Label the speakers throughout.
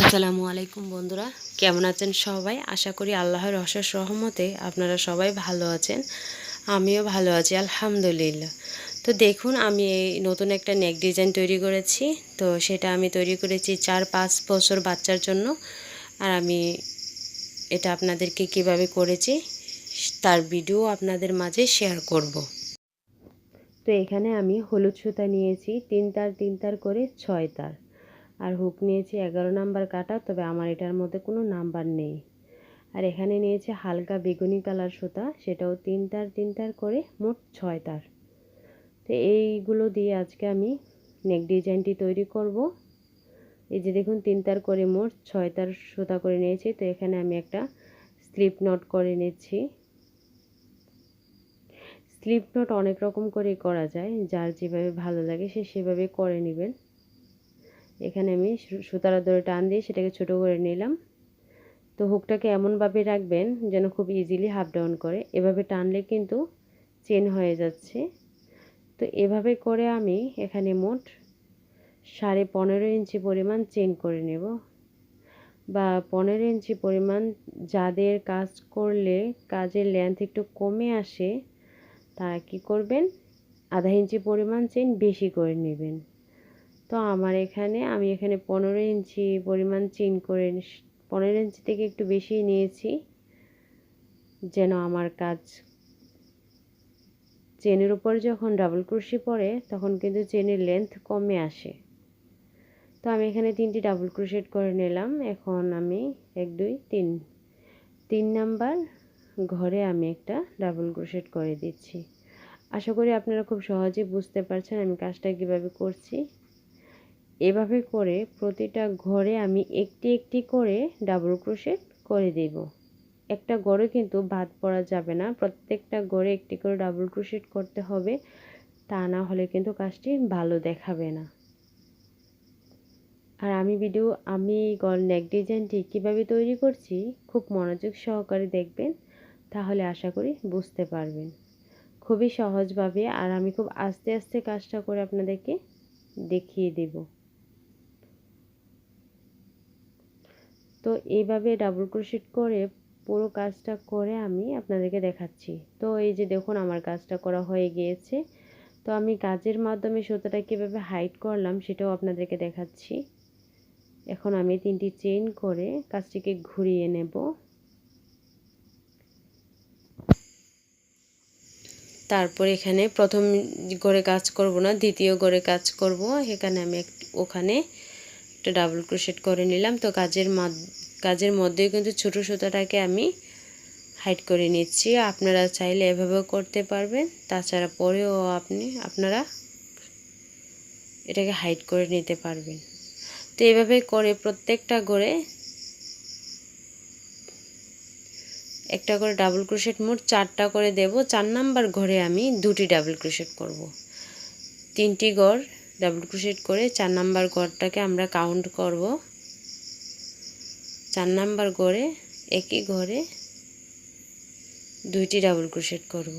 Speaker 1: আসসালামু আলাইকুম বন্ধুরা, কেমন আছেন সবাই? আশা করি আল্লাহর অশেষ রহমতে আপনারা সবাই ভালো আছেন, আমিও ভালো আছি, আলহামদুলিল্লাহ। তো দেখুন, আমি এই নতুন একটা নেক ডিজাইন তৈরি করেছি, তো সেটা আমি তৈরি করেছি চার পাঁচ বছর বাচ্চার জন্য, আর আমি এটা আপনাদেরকে কীভাবে করেছি, তার ভিডিও আপনাদের মাঝে শেয়ার করব। তো এখানে আমি হলুদ সুতা নিয়েছি, তিন তার তিন তার করে ছয় তার। আর হুক নিয়েছি এগারো নাম্বার কাটা, তবে আমার এটার মধ্যে কোনো নাম্বার নেই। আর এখানে নিয়েছি হালকা বেগুনি কালার সুতা, সেটাও তিন তার তিন তার করে মোট ছয় তার তো এইগুলো দিয়ে আজকে আমি নেক ডিজাইনটি তৈরি করব। এই যে দেখুন তিন তার করে মোট ছয় তার সুতা করে নিয়েছি। তো এখানে আমি একটা স্লিপ নট করে নিচ্ছি। স্লিপ নট অনেক রকম করে করা যায়, যার যেভাবে ভালো লাগে সে সেভাবে করে নেবেন। এখানে আমি সুতার ধরে টান দিয়ে সেটাকে ছোট করে নিলাম। তো হুকটাকে এমনভাবে রাখবেন যেন খুব ইজিলি হাফ ডাউন করে। এভাবে টানলে কিন্তু চেন হয়ে যাচ্ছে। তো এভাবে করে আমি এখানে মোট সাড়ে পনেরো ইঞ্চি পরিমাণ চেন করে নেব। বা পনেরো ইঞ্চি পরিমাণ যাদের কাজ করলে কাজের লেন্থ একটু কমে আসে, তারা কি করবেন? আধা ইঞ্চি পরিমাণ চেন বেশি করে নেবেন। তো আমার এখানে, আমি এখানে পনেরো ইঞ্চি পরিমাণ চিন করে পনেরো ইঞ্চি থেকে একটু বেশি নিয়েছি, যেন আমার কাজ চেনের উপর যখন ডাবল ক্রুশি পড়ে, তখন কিন্তু চেনের লেন্থ কমে আসে। তো আমি এখানে তিনটি ডাবল ক্রুশেট করে নিলাম, এখন আমি এক, দুই, তিন তিন নাম্বার ঘরে আমি একটা ডাবল ক্রুশেট করে দিচ্ছি। আশা করি আপনারা খুব সহজেই বুঝতে পারছেন আমি কাজটা কীভাবে করছি। এভাবে করে প্রতিটা ঘরে আমি একটি একটি করে ডাবল ক্রোশেট করে দেব। একটা গড়ে কিন্তু বাদ পড়া যাবে না। প্রত্যেকটা গড়ে একটি করে ডাবল ক্রোশেট করতে হবে। তা না হলে কিন্তু কাজটি ভালো দেখাবে না। আর আমি ভিডিও আমি গল নেক ডিজাইনটি কীভাবে তৈরি করছি খুব মনোযোগ সহকারে দেখবেন, তাহলে আশা করি বুঝতে পারবেন। খুবই সহজভাবে আর আমি খুব আস্তে আস্তে কাজটা করে আপনাদেরকে দেখিয়ে দেবো। তো এইভাবে ডাবল ক্রোশেট করে পুরো কাজটা করে আমি আপনাদেরকে দেখাচ্ছি। তো এই যে দেখুন আমার কাজটা করা হয়ে গিয়েছে। তো আমি কাজের মাধ্যমে সুতাটা কীভাবে হাইট করলাম সেটাও আপনাদেরকে দেখাচ্ছি। এখন আমি তিনটি চেইন করে কাজটিকে ঘুরিয়ে নেব। তারপর এখানে প্রথম গড়ে কাজ করব না, দ্বিতীয় গড়ে কাজ করব। এখানে আমি ওখানে একটা ডাবল ক্রোশেট করে নিলাম। তো কাজের কাজের মধ্যেই কিন্তু ছোটো সুতাটাকে আমি হাইট করে নিচ্ছি। আপনারা চাইলে এভাবেও করতে পারবেন। তাছাড়া পরেও আপনি, আপনারা এটাকে হাইট করে নিতে পারবেন। তো এভাবে করে প্রত্যেকটা করে একটা করে ডাবল ক্রোশেট মোট চারটা করে দেব। চার নাম্বার ঘরে আমি দুটি ডাবল ক্রোশেট করব। তিনটি গড় ডাবল ক্রোশেট করে চার নাম্বার গড়টাকে আমরা কাউন্ট করব। চার নাম্বার গড়ে একই ঘরে দুইটি ডাবল ক্রোশেট করব।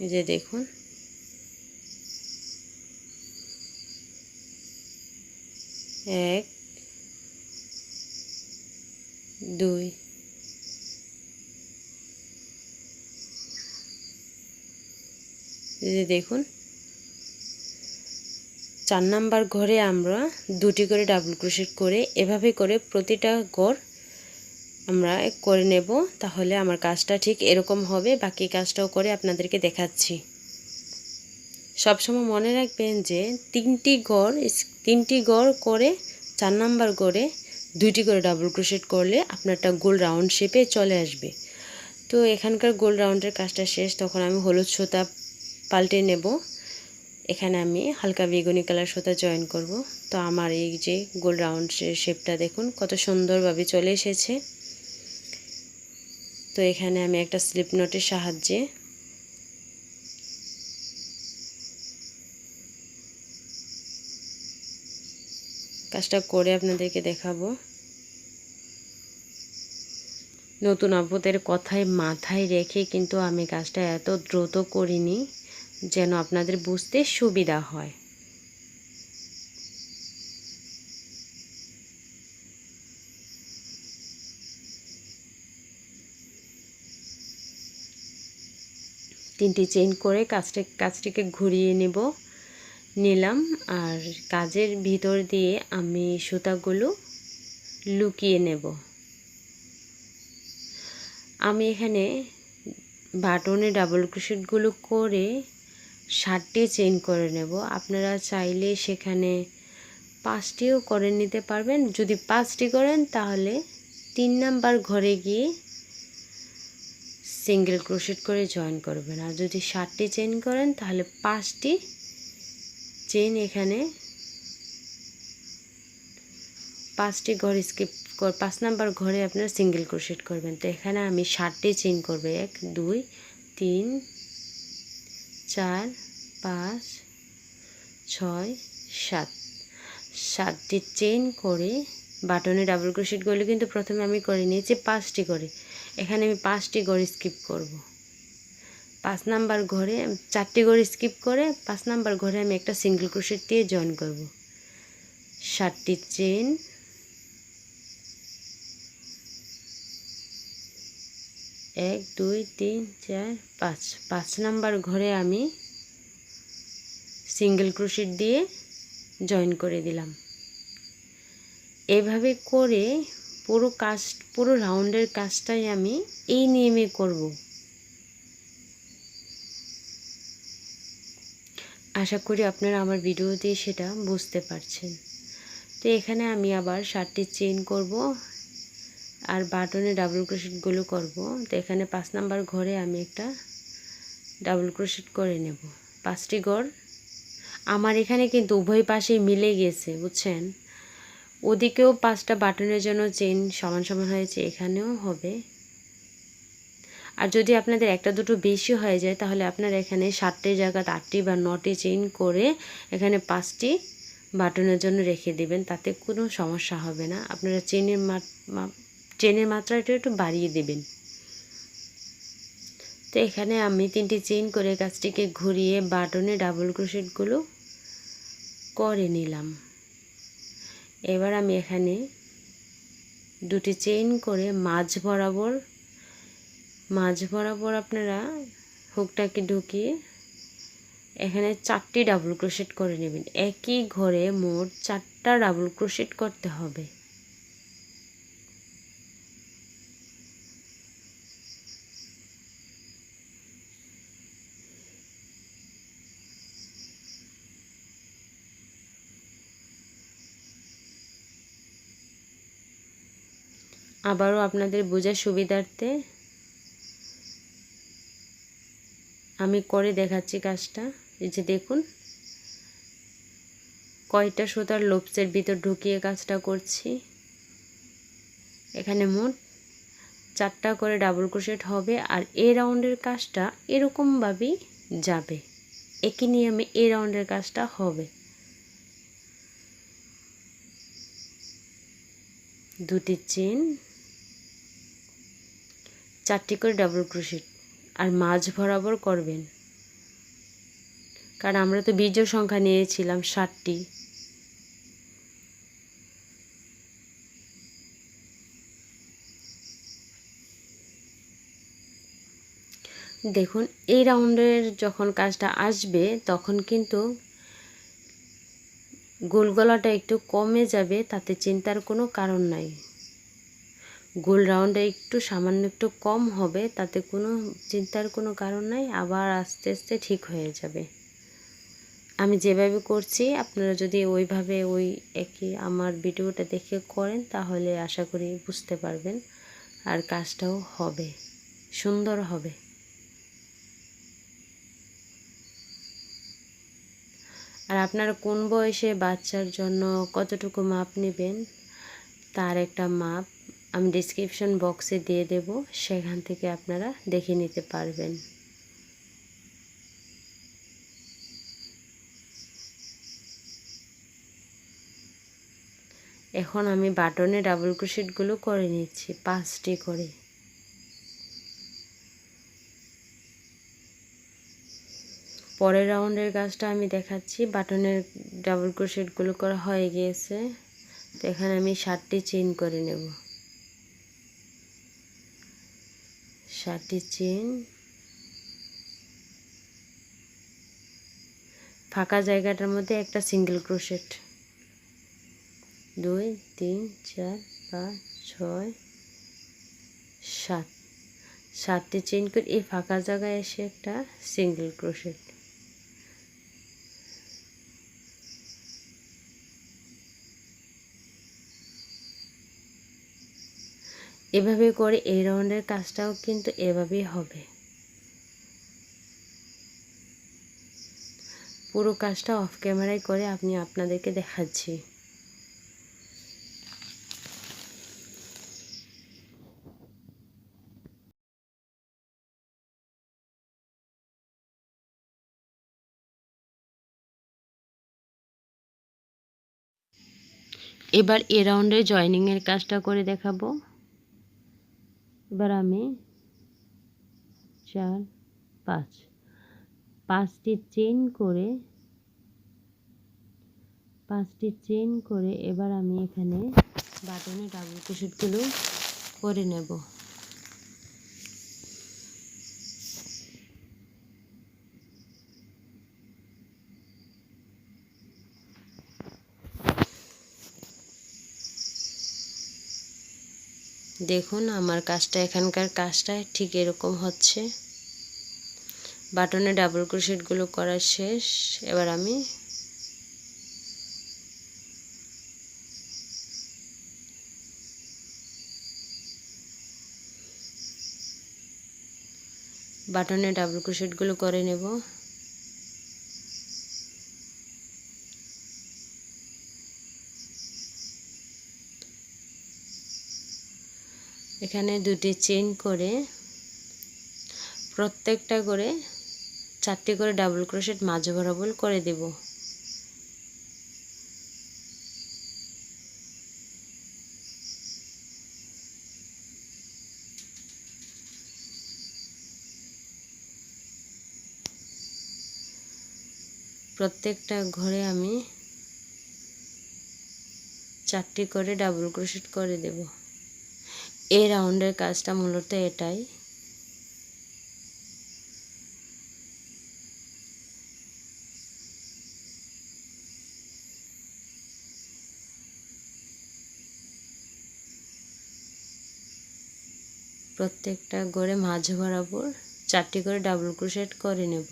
Speaker 1: এই যে দেখুন। এক, দুই যে দেখুন, চার নাম্বার ঘরে আমরা দুটি করে ডাবল ক্রোশেট করে এভাবে করে প্রতিটা গড় আমরা করে নেব। তাহলে আমার কাজটা ঠিক এরকম হবে, বাকি কাজটাও করে আপনাদেরকে দেখাচ্ছি। সবসময় মনে রাখবেন যে তিনটি গড় তিনটি গড় করে চার নাম্বার গড়ে দুইটি করে ডাবল ক্রোশেট করলে আপনারটা গোল রাউন্ড শেপে চলে আসবে। তো এখানকার গোল রাউন্ডের কাজটা শেষ, তখন আমি হলুদ সুতা পাল্টে নেব। এখানে আমি হালকা বেগুনি কালার সুতা জয়েন করব। তো আমার এই যে গোল রাউন্ড শেপটা দেখুন, কত সুন্দরভাবে চলে এসেছে। তো এখানে আমি একটা স্লিপ নোটের সাহায্যে কাজটা করে আপনাদেরকে দেখাবো। নতুন আপুদের কথায় মাথায় রেখে কিন্তু আমি কাজটা এত দ্রুত করিনি। যেন আপনাদের বুঝতে সুবিধা হয়। তিনটি চেইন করে কাজটি, কাজটিকে ঘুরিয়ে নেব। নিলাম আর কাজের ভিতর দিয়ে আমি সুতাগুলো লুকিয়ে নেব। আমি এখানে বাটনে ডাবল ক্রোশেটগুলো করে ষাটটি চেইন করে নেব। আপনারা চাইলে সেখানে পাঁচটিও করে নিতে পারবেন। যদি পাঁচটি করেন, তাহলে তিন নাম্বার ঘরে গিয়ে সিঙ্গেল ক্রোশেট করে জয়েন করবেন। আর যদি ষাটটি চেইন করেন, তাহলে পাঁচটি চেইন এখানে পাঁচটি ঘর স্কিপ পাঁচ নাম্বার ঘরে আপনারা সিঙ্গেল ক্রোশেট করবেন। তো এখানে আমি ষাটটি চেইন করবে। এক, দুই, তিন চার, পাঁচ, ছয়, সাত। সাতটি চেইন করে বাটনে ডাবল ক্রোশেটগুলো কিন্তু প্রথমে আমি করে নিয়েছি পাঁচটি করে। এখানে আমি পাঁচটি ঘর স্কিপ করব। পাঁচ নাম্বার ঘরে চারটি ঘর স্কিপ করে পাঁচ নাম্বার ঘরে আমি একটা সিঙ্গেল ক্রোশেট দিয়ে জয়েন করব। ষাটটি চেন এক, দুই, তিন, চার, পাঁচ। পাঁচ নাম্বার ঘরে আমি সিঙ্গেল ক্রোশেট দিয়ে জয়েন করে দিলাম। এভাবে করে পুরো কাজ, পুরো রাউন্ডের কাজটাই আমি এই নিয়মে করব। আশা করি আপনারা আমার ভিডিও দিয়ে সেটা বুঝতে পারছেন। তো এখানে আমি আবার ষাটটি চেইন করব। আর বাটনে ডাবল ক্রোশেটগুলো করব। তো এখানে পাঁচ নাম্বার ঘরে আমি একটা ডাবল ক্রোশেট করে নেব। পাঁচটি ঘর। আমার এখানে কিন্তু উভয় পাশেই মিলে গেছে, বুঝছেন? ওদিকেও পাঁচটা বাটনের জন্য চেন সমান সমান হয়েছে, এখানেও হবে। আর যদি আপনাদের একটা দুটো বেশি হয়ে যায়, তাহলে আপনারা এখানে সাতটি জায়গাতে আটটি বা নটি চেইন করে এখানে পাঁচটি বাটনের জন্য রেখে দেবেন। তাতে কোনো সমস্যা হবে না। আপনারা চেনের চেনের মাত্রাটা একটু বাড়িয়ে দেবেন। তো এখানে আমি তিনটি চেইন করে কাজটিকে ঘুরিয়ে বাটনে ডাবল ক্রোশেটগুলো করে নিলাম। এবার আমি এখানে দুটি চেইন করে মাঝ বরাবর মাঝ বরাবর আপনারা হুকটাকে ঢুকিয়ে এখানে চারটি ডাবল ক্রোশেট করে নেবেন। একই ঘরে মোট চারটা ডাবল ক্রোশেট করতে হবে। আবারও আপনাদের বোঝার সুবিধার্থে আমি করে দেখাচ্ছি কাজটা। এই যে দেখুন, কয়টা সুতার লোপসের ভিতর ঢুকিয়ে কাজটা করছি। এখানে মোট চারটা করে ডাবল ক্রোশেট হবে আর এ রাউন্ডের কাজটা এরকমভাবেই যাবে। একই নিয়মে এ রাউন্ডের কাজটা হবে। দুটি চেন চারটি করে ডাবল ক্রোশেট আর মাঝ বরাবর করবেন। কারণ আমরা তো বীর্য সংখ্যা নিয়েছিলাম ষাটটি। দেখুন, এই রাউন্ডের যখন কাজটা আসবে, তখন কিন্তু গোলগলাটা একটু কমে যাবে, তাতে চিন্তার কোনো কারণ নাই। গোল রাউন্ডে একটু সামান্য একটু কম হবে, তাতে কোনো চিন্তার কোনো কারণ নাই, আবার আস্তে আস্তে ঠিক হয়ে যাবে। আমি যেভাবে করছি, আপনারা যদি ওইভাবে ওই একই আমার ভিডিওটা দেখে করেন, তাহলে আশা করি বুঝতে পারবেন আর কাজটাও হবে, সুন্দর হবে। আর আপনারা কোন বয়সে বাচ্চার জন্য কতটুকু মাপ নেবেন, তার একটা মাপ। আমি ডিসক্রিপশন বক্সে দিয়ে দেব, সেখান থেকে আপনারা দেখে নিতে পারবেন। এখন আমি বাটনে ডাবল ক্রোশেটগুলো করে নিচ্ছি, পাঁচটি করে। পরের রাউন্ডের কাজটা আমি দেখাচ্ছি বাটনের ডাবল ক্রোশেটগুলো করা হয়ে গিয়েছে। তো এখানে আমি ষাটটি চেন করে নেব। ষাটটি চেন। ফাঁকা জায়গাটার মধ্যে একটা সিঙ্গেল ক্রোশেট দুই, তিন, চার, পাঁচ, ছয়, সাত। সাতটি চেন করে এই ফাঁকা জায়গায় এসে একটা সিঙ্গেল ক্রোশেট এভাবে করে এই রাউন্ডের কাজটাও কিন্তু এভাবেই হবে। পুরো কাজটা অফ ক্যামেরায় করে আপনি আপনাদেরকে দেখাচ্ছি। এবার এ রাউন্ডে জয়নিংয়ের কাজটা করে দেখাবো। এবার আমি চার, পাঁচ। পাঁচটি চেন করে, পাঁচটি চেন করে এবার আমি এখানে বাটনে ডাবল ক্রোশেটগুলো করে নেব। দেখুন আমার কাজটা, এখানকার কাজটা ঠিক এরকম হচ্ছে। বাটনে ডাবল ক্রোশেটগুলো করা শেষ। এবার আমি বাটনে ডাবল ক্রোশেটগুলো করে নেব। এখানে দুটি চেন করে প্রত্যেকটা করে চারটি করে ডাবল ক্রোশেট মাঝ বরাবর করে দেব। প্রত্যেকটা ঘরে আমি চারটি করে ডাবল ক্রোশেট করে দেব। এই রাউন্ডের কাজটা মূলত এটাই। প্রত্যেকটা গড়ে মাঝ বরাবর চারটি করে ডাবল ক্রোশেট করে নেব।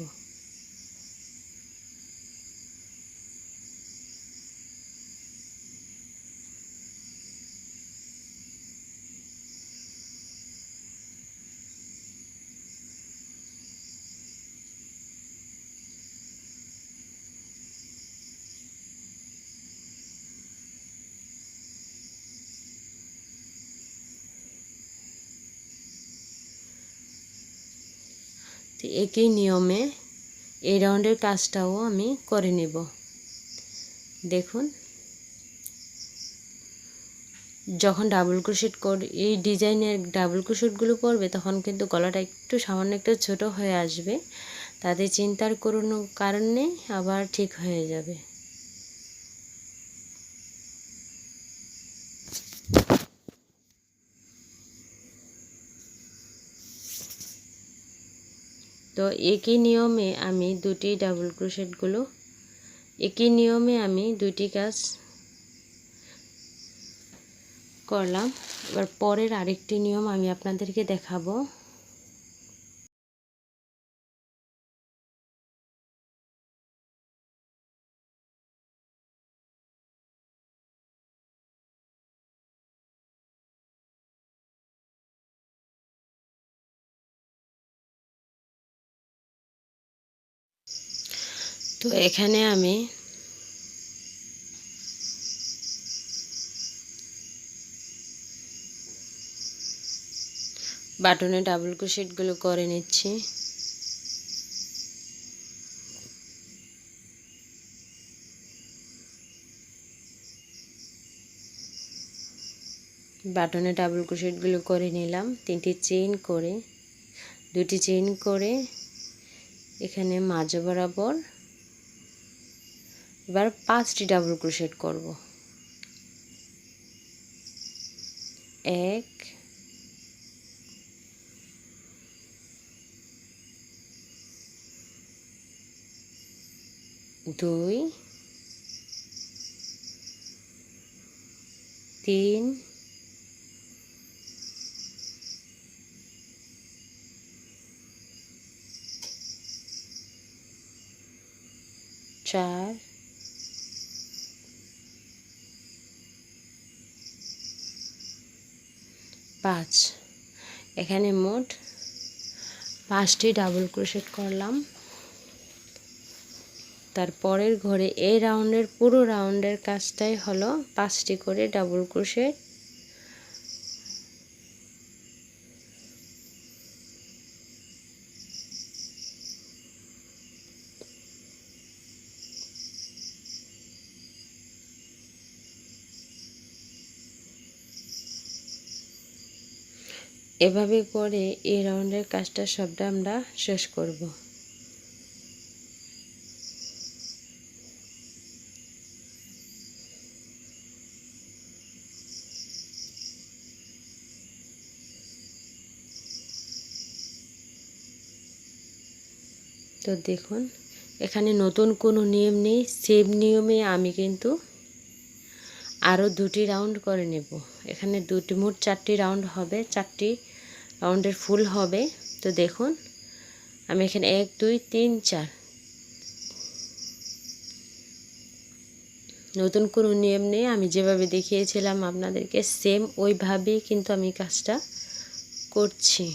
Speaker 1: একই নিয়মে এই রাউন্ডের কাজটাও আমি করে নেব। দেখুন। যখন ডাবল ক্রোশেট কর এই ডিজাইনের ডাবল ক্রোশেটগুলো পরবে তখন কিন্তু গলাটা একটু সামান্য একটু ছোট হয়ে আসবে। তাতে চিন্তার কোনো কারণ নেই, আবার ঠিক হয়ে যাবে। তো একই নিয়মে আমি দুটি ডাবল ক্রোশেটগুলো একই নিয়মে আমি দুটি কাজ করলাম। এবার পরের আরেকটি নিয়ম আমি আপনাদেরকে দেখাবো। তো এখানে আমি বাটনে ডাবল ক্রোশেটগুলো করে নিচ্ছি। বাটনে ডাবল ক্রোশেটগুলো করে নিলাম, তিনটি চেইন করে, দুটি চেইন করে, এখানে মাঝ বরাবর এবার পাঁচটি ডাবল ক্রোশেট করব। এক দুই তিন চার পাঁচ। এখানে মোট পাঁচটি ডাবল ক্রোশেট করলাম। তারপরের ঘরে এই রাউন্ডের পুরো রাউন্ডের কাজটাই হলো পাঁচটি করে ডাবল ক্রোশেট এভাবে করে এই রাউন্ডের কাজটা সবটা আমরা শেষ করব। তো দেখুন, এখানে নতুন কোনো নিয়ম নেই, সেম নিয়মে আমি কিন্তু আরও দুটি রাউন্ড করে নেব। এখানে দুটি, মোট চারটি রাউন্ড হবে, চারটি রাউন্ডের ফুল হবে। তো দেখুন, আমি এখানে এক, দুই, তিন, চার। নতুন কোনো নিয়ম নেই। আমি যেভাবে দেখিয়েছিলাম আপনাদেরকে সেম ওইভাবেই কিন্তু আমি কাজটা করছি।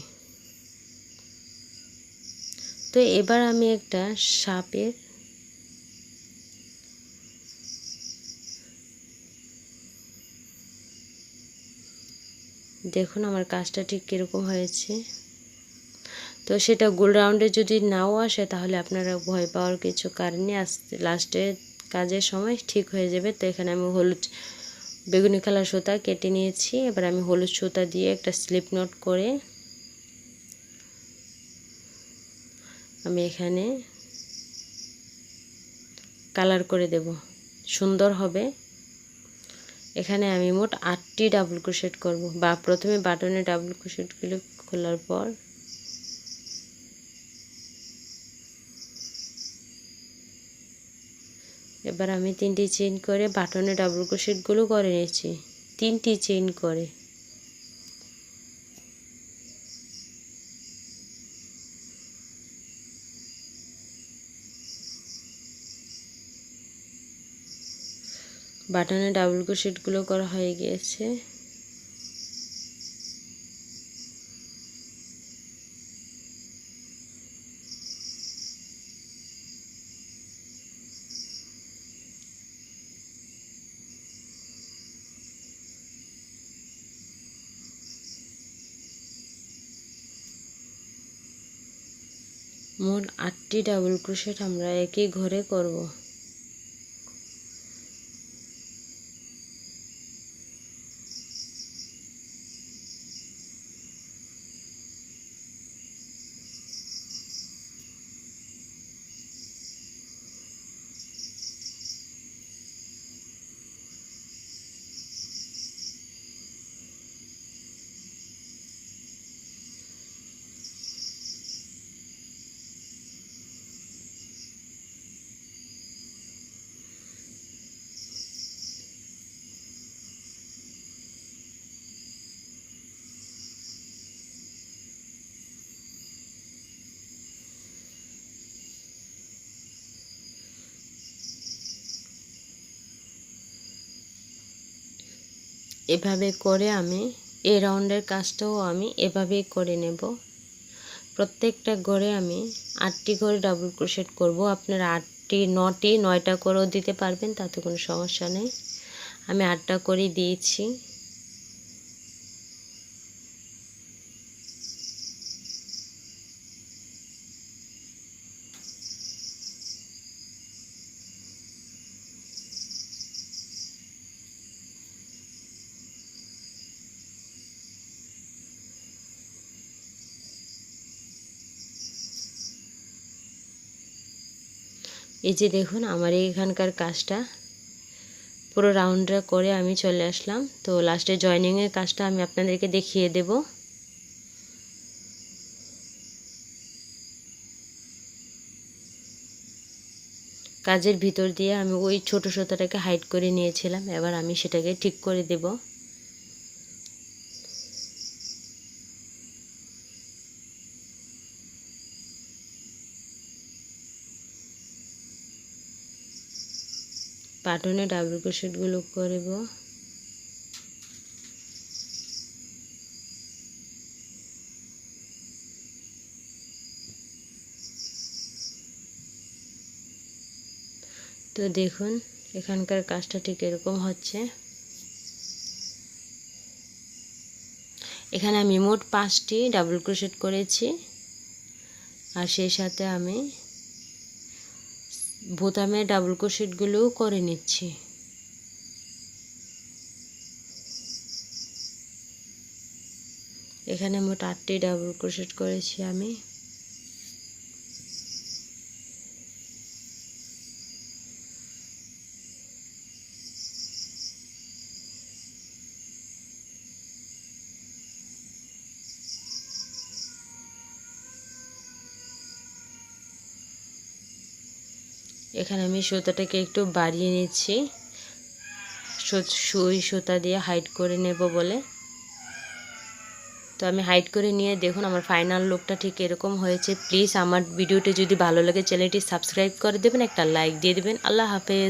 Speaker 1: তো এবার আমি একটা সাপের দেখুন আমার কাজটা ঠিক কীরকম হয়েছে। তো সেটা গোল রাউন্ডে যদি নাও আসে তাহলে আপনারা ভয় পাওয়ার কিছু কারণে আসতে লাস্টে কাজের সময় ঠিক হয়ে যাবে। তো এখানে আমি হলুদ বেগুনি কালার সুতা কেটে নিয়েছি। এবার আমি হলুদ সুতা দিয়ে একটা স্লিপ নোট করে আমি এখানে কালার করে দেব। সুন্দর হবে। এখানে আমি মোট আটটি ডাবল ক্রোশেট করব। বা প্রথমে বাটনে ডাবল ক্রোশেটগুলো খোলার পর এবার আমি তিনটি চেইন করে বাটনে ডাবল ক্রোশেটগুলো করে নিয়েছি। তিনটি চেইন করে। বাটনে ডাবল ক্রোশেটগুলো করা হয়ে গিয়েছে। মোট আটটি ডাবল ক্রোশেট আমরা একই ঘরে করব। এভাবে করে আমি এ রাউন্ডের কাজটাও আমি এভাবেই করে নেব। প্রত্যেকটা ঘরে আমি আটটি ঘরে ডাবল ক্রোশেট করব। আপনারা আটটি, নটি, নয়টা করেও দিতে পারবেন, তাতে কোনো সমস্যা নেই। আমি আটটা করেই দিয়েছি। এই যে দেখুন, আমার এখানকার কাজটা পুরো রাউন্ডটা করে আমি চলে আসলাম। তো লাস্টে জয়নিংয়ের কাজটা আমি আপনাদেরকে দেখিয়ে দেব। কাজের ভিতর দিয়ে আমি ওই ছোট সুতাটাকে হাইড করে নিয়েছিলাম। এবার আমি সেটাকে ঠিক করে দেব। পাটনে ডাবল ক্রোশেটগুলো করব। তো দেখুন, এখানকার কাজটা ঠিক এরকম হচ্ছে। এখানে আমি মোট পাঁচটি ডাবল ক্রোশেট করেছি। আর সেই সাথে আমি বোতামের ডাবল ক্রোশেটগুলোও করে নিচ্ছি। এখানে মোট আটটি ডাবল ক্রোশেট করেছি আমি। এখানে আমি সুতাটাকে একটু বাড়িয়ে নিচ্ছি। সুই সুতা দিয়ে হাইট করে নেব বলে। তো আমি হাইট করে নিয়ে দেখুন আমার ফাইনাল লুকটা ঠিক এরকম হয়েছে। প্লিজ আমার ভিডিওটি যদি ভালো লাগে চ্যানেলটি সাবস্ক্রাইব করে দেবেন, একটা লাইক দিয়ে দেবেন। আল্লাহ হাফেজ।